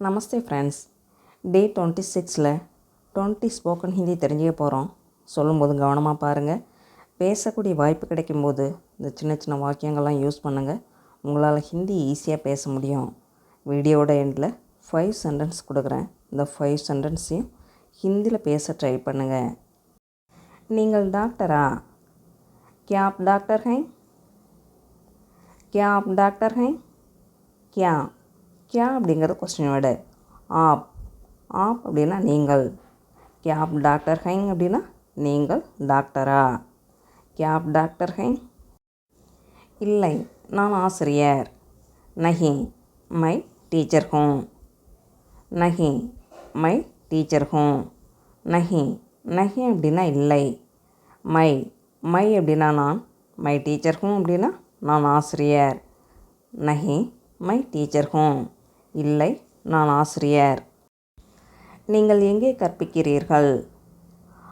நமஸ்தே friends day twenty சிக்ஸில் twenty spoken Hindi தெரிஞ்சுக்க போகிறோம் சொல்லும்போது கவனமாக பாருங்கள் பேசக்கூடிய வாய்ப்பு கிடைக்கும்போது இந்த சின்ன சின்ன வாக்கியங்கள்லாம் யூஸ் பண்ணுங்கள் உங்களால் ஹிந்தி ஈஸியாக பேச முடியும் வீடியோவோட எண்டில் ஃபைவ் சென்டென்ஸ் கொடுக்குறேன் இந்த ஃபைவ் சென்டென்ஸையும் ஹிந்தியில் பேச ட்ரை பண்ணுங்கள் நீங்கள் டாக்டரா क्या आप डॉक्टर हैं क्या आप डॉक्टर हैं क्या கேப் அப்படிங்கிறது கொஸ்டின் வேர்டு ஆப். ஆப் அப்படின்னா நீங்கள். கேப் டாக்டர் ஹைங் அப்படின்னா நீங்கள் டாக்டரா? கேப் டாக்டர் ஹைங். இல்லை நான் ஆசிரியர். நஹி மை டீச்சர் ஹோம். நஹி மை டீச்சர் ஹோம். நஹி நஹி அப்படின்னா இல்லை. மை மை அப்படின்னா நான். மை டீச்சர் ஹோம் அப்படின்னா நான் ஆசிரியர். நஹி மை டீச்சர் ஹோம். இல்லை நான் ஆசிரியர். நீங்கள் எங்கே கற்பிக்கிறீர்கள்?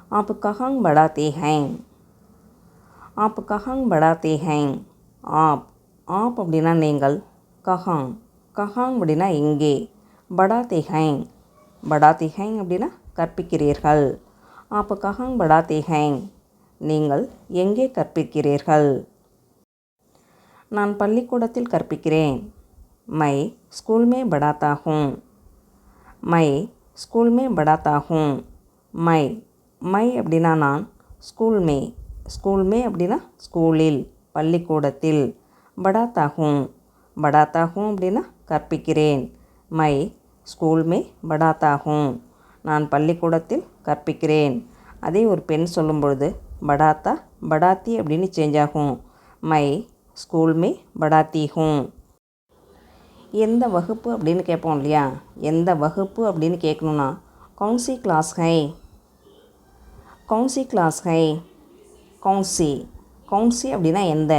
ஆப் கஹாங் படாத்தே ஹேங் ஆப் கஹாங் படாத்தே ஹேங் ஆப் ஆப் அப்படின்னா நீங்கள் கஹாங். கஹாங் அப்படின்னா எங்கே? படாத்தே ஹேங் படாத்தே ஹேங் அப்படின்னா கற்பிக்கிறீர்கள். ஆப் கஹாங் படாத்தே ஹேங் நீங்கள் எங்கே கற்பிக்கிறீர்கள்? நான் பள்ளிக்கூடத்தில் கற்பிக்கிறேன். மை ஸ்கூல் மே படாத்தா ஹூம் மை ஸ்கூல் மே படாத்தா ஹூம் மை மை அப்படின்னா நான் ஸ்கூல் மே ஸ்கூல் மே அப்படின்னா ஸ்கூலில் பள்ளிக்கூடத்தில் படாத்தா ஹூம் படாத்தா ஹூம் அப்படின்னா கற்பிக்கிறேன் மை ஸ்கூல் மே படாத்தா ஹூம் நான் பள்ளிக்கூடத்தில் கற்பிக்கிறேன் அதே ஒரு பெண் சொல்லும் பொழுது படாத்தா படாத்தி அப்படின்னு சேஞ்ச் ஆகும் மை ஸ்கூல் மே படாத்தி ஹூம் எந்த வகுப்பு அப்படின்னு கேட்போம் இல்லையா எந்த வகுப்பு அப்படின்னு கேட்கணுன்னா கவுன்சி கிளாஸ் ஹை கவுன்சி கிளாஸ் ஹை கவுன்சி கவுன்சி அப்படின்னா எந்த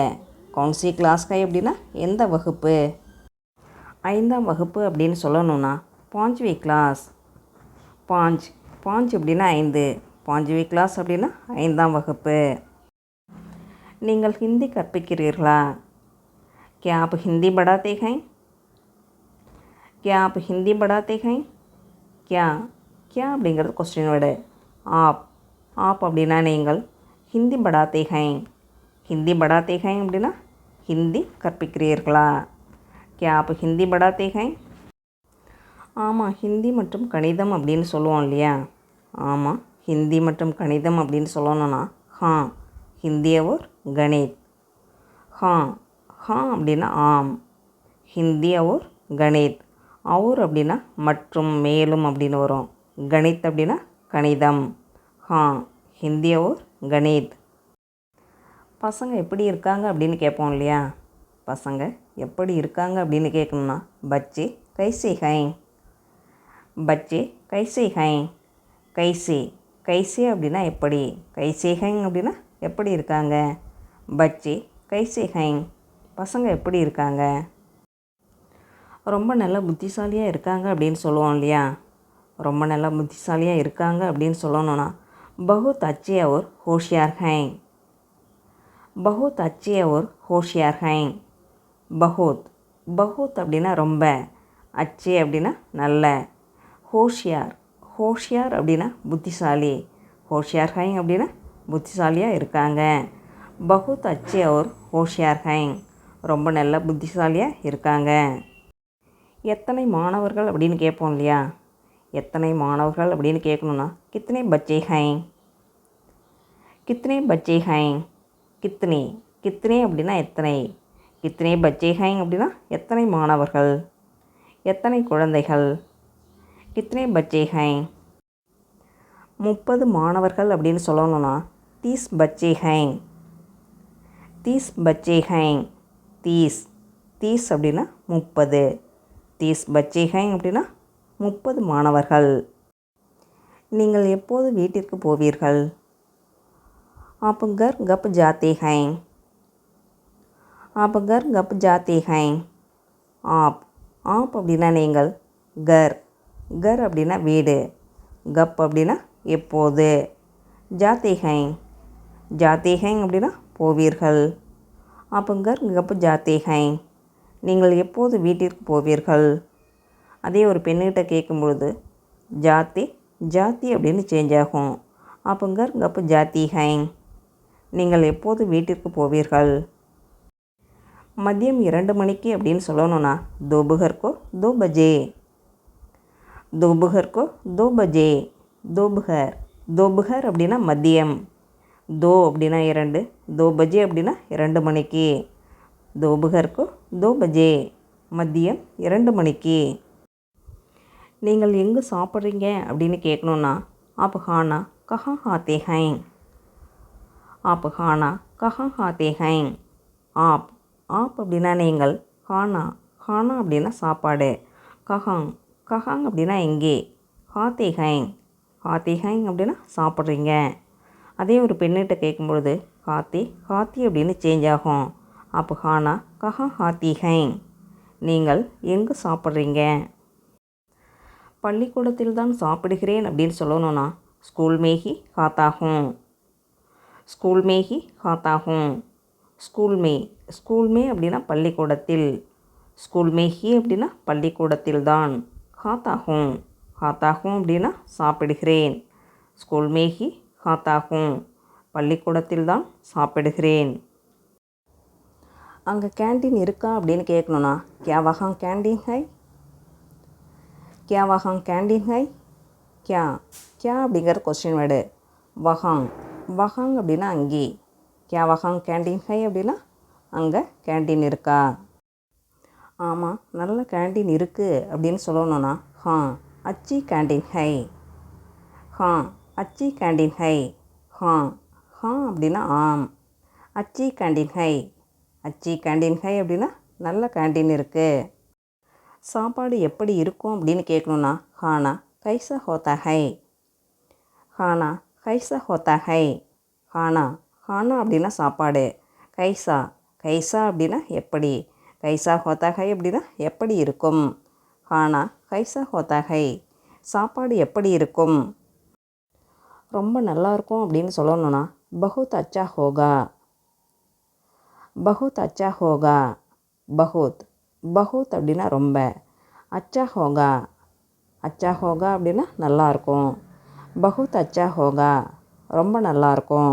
கவுன்சி கிளாஸ் ஹை அப்படின்னா எந்த வகுப்பு ஐந்தாம் வகுப்பு அப்படின்னு சொல்லணுன்னா பாஞ்ச்வி கிளாஸ் பாஞ்ச் பாஞ்ச் அப்படின்னா ஐந்து பாஞ்சுவி கிளாஸ் அப்படின்னா ஐந்தாம் வகுப்பு நீங்கள் ஹிந்தி கற்பிக்கிறீர்களா क्या आप हिंदी पढ़ाते हैं क्या आप हिंदी पढ़ाते हैं क्या क्या அப்படிங்கிறது கொஸ்டின் வேர்டு ஆப் ஆப் அப்படின்னா நீங்கள் ஹிந்தி படாத்தே ஹை ஹிந்தி படாத்தே ஹை அப்படின்னா ஹிந்தி கற்பிக்கிறீர்களா क्या आप हिंदी पढ़ाते हैं ஆமாம் ஹிந்தி மற்றும் கணிதம் அப்படின்னு சொல்லுவோம் இல்லையா ஆமாம் ஹிந்தி மற்றும் கணிதம் அப்படின்னு சொல்லணும்னா ஹா ஹிந்தி அவர் கணித் ஹா ஹா அப்படின்னா ஆம் ஹிந்தி அவர் கணித் அவர் அப்படின்னா மற்றும் மேலும் அப்படின்னு வரும். கணித் அப்படின்னா கணிதம். ஹா ஹிந்தி அவர் கணித். பசங்க எப்படி இருக்காங்க அப்படின்னு கேட்போம் இல்லையா? பசங்க எப்படி இருக்காங்க அப்படின்னு கேட்கணும்னா பச்சே கைசி ஹை. பச்சே கைசி ஹை. கைசி கைசே அப்படின்னா எப்படி? கைசி ஹைங் அப்படின்னா எப்படி இருக்காங்க? பச்சே கைசி ஹைங் பசங்க எப்படி இருக்காங்க? ரொம்ப நல்ல புத்திசாலியாக இருக்காங்க அப்படின்னு சொல்லுவோம் இல்லையா? ரொம்ப நல்ல புத்திசாலியாக இருக்காங்க அப்படின்னு சொல்லணும்னா பகுத் அச்சே அவர் ஹோஷியார் ஹைங் பகுத் அச்சே அவர் ஹோஷியார் ஹைங் பகுத் பகுத் அப்படின்னா ரொம்ப அச்சே அப்படின்னா நல்ல. ஹோஷியார். ஹோஷியார் அப்படின்னா புத்திசாலி. ஹோஷியார் ஹைங் அப்படின்னா புத்திசாலியாக இருக்காங்க. பகுத் அச்சே அவர் ஹோஷியார் ஹைங் ரொம்ப நல்ல புத்திசாலியாக இருக்காங்க. எத்தனை மாணவர்கள் அப்படின்னு கேட்போம் இல்லையா? எத்தனை மாணவர்கள் அப்படின்னு கேட்கணுன்னா கித்தனை பச்சை ஹைங்? கித்தனை பச்சை ஹைங்? கித்தனை? கித்தனை அப்படின்னா எத்தனை? கித்தனை பச்சை ஹைங் அப்படின்னா எத்தனை மாணவர்கள்? எத்தனை குழந்தைகள்? கித்தனை பச்சே ஹை முப்பது மாணவர்கள் அப்படின்னு சொல்லணும்னா தீஸ் பச்சே ஹைங். தீஸ் பச்சே ஹைங். தீஸ். தீஸ் அப்படின்னா முப்பது. தீஸ் பச்சே ஹைங் அப்படின்னா முப்பது மாணவர்கள் நீங்கள் எப்போது வீட்டிற்கு போவீர்கள் आप घर गप जाते हैं आप घर गप जाते हैं आप ஆப் அப்படின்னா நீங்கள் கர் கர் அப்படின்னா வீடு கப் அப்படின்னா எப்போது ஜாத்தேஹைங் ஜாத்தேஹைங் அப்படின்னா போவீர்கள் அப்போ கர் கப் ஜாத்தேஹைங் நீங்கள் எப்போது வீட்டிற்கு போவீர்கள்? அதே ஒரு பெண்ணுக்கிட்ட கேட்கும்பொழுது ஜாத்தி ஜாத்தி அப்படின்னு சேஞ்ச் ஆகும். அப்போங்கர் அப்போ ஜாத்தி ஹைங். நீங்கள் எப்போது வீட்டிற்கு போவீர்கள்? மதியம் இரண்டு மணிக்கு அப்படின்னு சொல்லணும்னா தோபுகர்கோ தோ பஜே தோபுகர்கோ தோ பஜே தோபுகர். தோபுகர் அப்படின்னா மதியம். தோ அப்படின்னா இரண்டு. தோ பஜே அப்படின்னா இரண்டு மணிக்கு. தோபுகர்கோ தோ பஜே மதியம் இரண்டு மணிக்கு. நீங்கள் எங்கே சாப்பிட்றீங்க? அப்படின்னு கேட்கணுன்னா ஆப் ஹானா. கஹா ஹாத்தே ஹைங் ஆப் ஹானா. கஹா ஹாத்தே ஹைங் ஆப் ஆப் அப்படின்னா நீங்கள் ஹானா ஹானா அப்படின்னா சாப்பாடு. கஹாங் கஹாங் அப்படின்னா எங்கே? ஹாத்தே ஹைங் ஹாத்தே ஹைங் அப்படின்னா சாப்பிட்றீங்க. அதே ஒரு பெண்ணிட்ட கேட்கும்பொழுது ஹாத்தி ஹாத்தி அப்படின்னு சேஞ்ச் ஆகும். அப்போ கஹா ஹாத்திகை நீங்கள் எங்கே சாப்பிட்றீங்க? பள்ளிக்கூடத்தில் தான் சாப்பிடுகிறேன் அப்படின்னு சொல்லணும்னா ஸ்கூல் மேகி காத்தாகும் ஸ்கூல் மேகி காத்தாகும் ஸ்கூல் மே ஸ்கூல் மே அப்படின்னா பள்ளிக்கூடத்தில். ஸ்கூல் மேகி அப்படின்னா பள்ளிக்கூடத்தில் தான் காத்தாகும் காத்தாகும் அப்படின்னா சாப்பிடுகிறேன். ஸ்கூல் மேகி காத்தாகும் பள்ளிக்கூடத்தில் தான் சாப்பிடுகிறேன். அங்கே கேண்டீன் இருக்கா அப்படின்னு கேட்கணுண்ணா கே வகாங் கேண்டீன் ஹை? கியா வகாங் கேண்டீன் ஹை? கியா கியா? அப்படிங்கிற கொஸ்டின் வேர்டு. வகாங் வகாங் அப்படின்னா அங்கே. கியா வகாங் கேண்டீன் ஹை அப்படின்னா அங்கே கேண்டீன் இருக்கா? ஆமாம் நல்ல கேண்டீன் இருக்குது அப்படின்னு சொல்லணும்னா ஹா அச்சி கேண்டீன் ஹை. ஹா அச்சி கேண்டீன் ஹை. ஹா ஹா அப்படின்னா ஆம். அச்சி கேண்டீன் ஹை. அச்சி கேண்டீன் ஹை அப்படின்னா நல்ல கேண்டீன் இருக்குது சாப்பாடு எப்படி இருக்கும் அப்படின்னு கேட்கணுன்னா ஹானா கைசா ஹோத்தா ஹை. ஹானா கைசா ஹோத்தா ஹை. ஹானா ஹானா அப்படின்னா சாப்பாடு. கைசா கைசா அப்படின்னா எப்படி? கைசா ஹோத்தா ஹை அப்படின்னா எப்படி இருக்கும்? ஹானா கைசா ஹோத்தா ஹை. சாப்பாடு எப்படி இருக்கும்? ரொம்ப நல்லா இருக்கும் அப்படின்னு சொல்லணும்னா பகுத் அச்சா ஹோகா. பகுத் அச்சா ஹோகா. பகுத். பகுத் அப்படின்னா ரொம்ப. அச்சா ஹோகா. அச்சா ஹோகா அப்படின்னா நல்லாயிருக்கும். பகுத் அச்சா ஹோகா. ரொம்ப நல்லாயிருக்கும்.